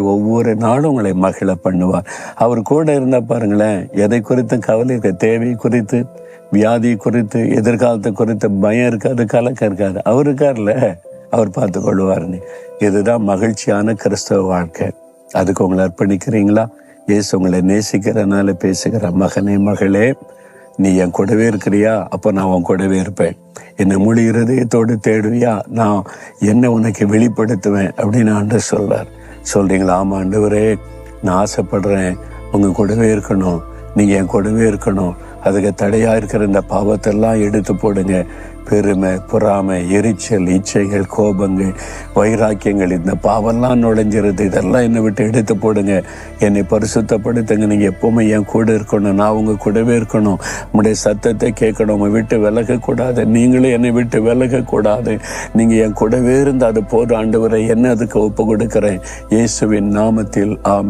ஒவ்வொரு நாளும் உங்களை மகிழ பண்ணுவார். அவர் கூட இருந்தா பாருங்களேன் எதை குறித்து கவலை இருக்க தேவை குறித்து வியாதி குறித்து எதிர்காலத்தை குறித்து பயம் இருக்காது கலக்கம் இருக்காது. அவர் இருக்கார்ல அவர் பார்த்து கொள்வார்னு இதுதான் மகிழ்ச்சியான கிறிஸ்தவ வாழ்க்கை. அதுக்கு உங்களை அர்ப்பணிக்கிறீங்களா? ஏசு உங்களை நேசிக்கிறனால பேசுகிற மகனே மகளே நீ என் கூடவே இருக்கிறியா? அப்போ நான் உன் கூடவே இருப்பேன். என்னை முழு இருதயத்தோடு தேடுவியா? நான் என்ன உனக்கு வெளிப்படுத்துவேன் அப்படின்னு ஆண்டு சொல்றார். சொல்கிறீங்களா ஆமாம் ஆண்டவரே நான் ஆசைப்படுறேன். உங்கள் கூடவே இருக்கணும். நீங்கள் என் கூடவே இருக்கணும். அதுக்கு தடையா இருக்கிற இந்த பாவத்தெல்லாம் எடுத்து போடுங்க. பெருமை பொறாமை எரிச்சல் இச்சைகள் கோபங்கள் வைராக்கியங்கள் இந்த பாவம்லாம் நுழைஞ்சிருது. இதெல்லாம் என்னை விட்டு எடுத்து போடுங்க. என்னை பரிசுத்தப்படுத்துங்க. நீங்கள் எப்போவுமே என் கூட இருக்கணும். நான் உங்கள் கூடவே இருக்கணும். உங்களுடைய சத்தத்தை கேட்கணும். உங்கள் விட்டு விலகக்கூடாது. நீங்களும் என்னை விட்டு விலகக்கூடாது. நீங்கள் என் கூடவே இருந்து அது போதும். ஆண்டவரை என்ன அதுக்கு ஒப்பு கொடுக்குறேன். இயேசுவின் நாமத்தில் ஆம்